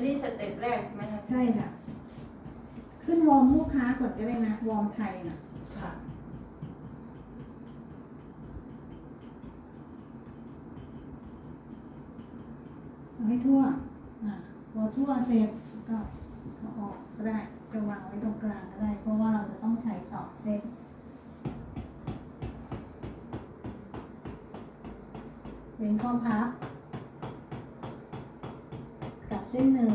นนี้สเต็ปแรกใช่ไหมคะใช่จ้ะ ขึ้นวอร์มลูกค้าก่อนก็ได้นะ วอร์มไทยนะค่ะ เอาให้ทั่ว อะพอทั่วเสร็จก็เอาออกก็ได้ จะวางไว้ตรงกลางก็ได้ เพราะว่าเราจะต้องใช้ต่อเส้น เป็นข้อพับกับ เส้นหนึ่ง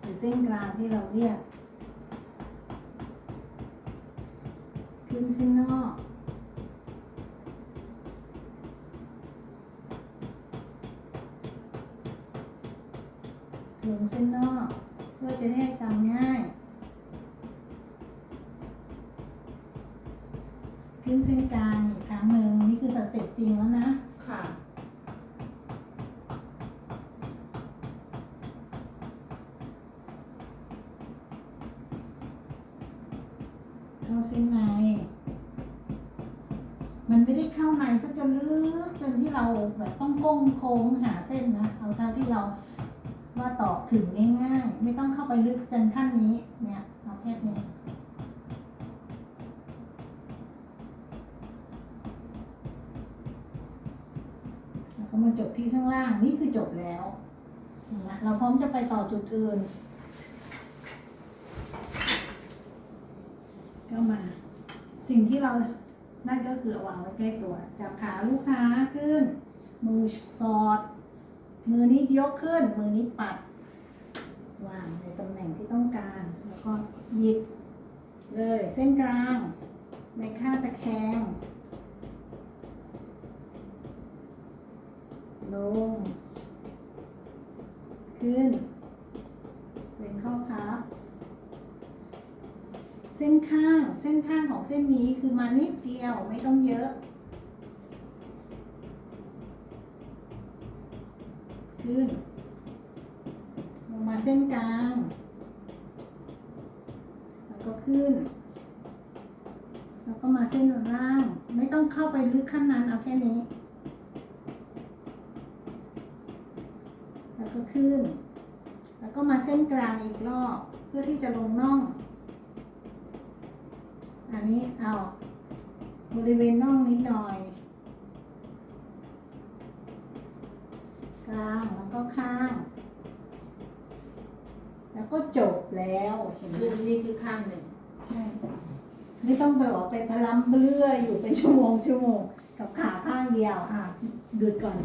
หรือเส้นกลางที่เราเรียกขึ้นเส้นนอกลงเส้นนอกเพื่อจะได้จำง่าย ขึ้นเส้นกลางอีกครั้งหนึ่งนี่คือสเต็ปจริงแล้วนะ ค่ะ เข้าเส้นใน มันไม่ได้เข้าในซะจนลึกจนที่เราแบบต้องโค้งโค้งหาเส้นนะ เอาเท่าที่เราว่าตอบถึงง่ายๆ ไม่ต้องเข้าไปลึกจนขั้นนี้ เนี่ยเอาแค่นี้แล้วก็มาจบที่ข้างล่าง นี่คือจบแล้วนไหมเราพร้อมจะไปต่อจุดอื่น ก็มา สิ่งที่เรานั่นก็คือวางไว้ใกล้ตัว จับขาลูกค้าขึ้น มือสอด มือนี้ยกขึ้น มือนี้ปัด วางในตำแหน่งที่ต้องการ แล้วก็หยิบเลยเส้นกลาง ในค่าตะแคง ลง ขึ้นข้อพับ เส้นข้าง เส้นข้างของเส้นนี้คือมานิดเดียวไม่ต้องเยอะ ขึ้น ลงมาเส้นกลาง แล้วก็ขึ้น แล้วก็มาเส้นล่าง ไม่ต้องเข้าไปลึกขั้นนั้นเอาแค่นี้ แล้วก็ขึ้น แล้วก็มาเส้นกลางอีกรอบ เพื่อที่จะลงน่อง อันนี้เอาบริเวณน่องนิดหน่อยกลางแล้วก็ข้าง แล้วก็จบแล้วเห็นไหมคือนี่คือข้างหนึ่งใช่ไม่ต้องไปบอกไปพลัมเบลื่ออยู่เป็นชั่วโมงชั่วโมงกับขาข้างเดียวอะหยุดก่อน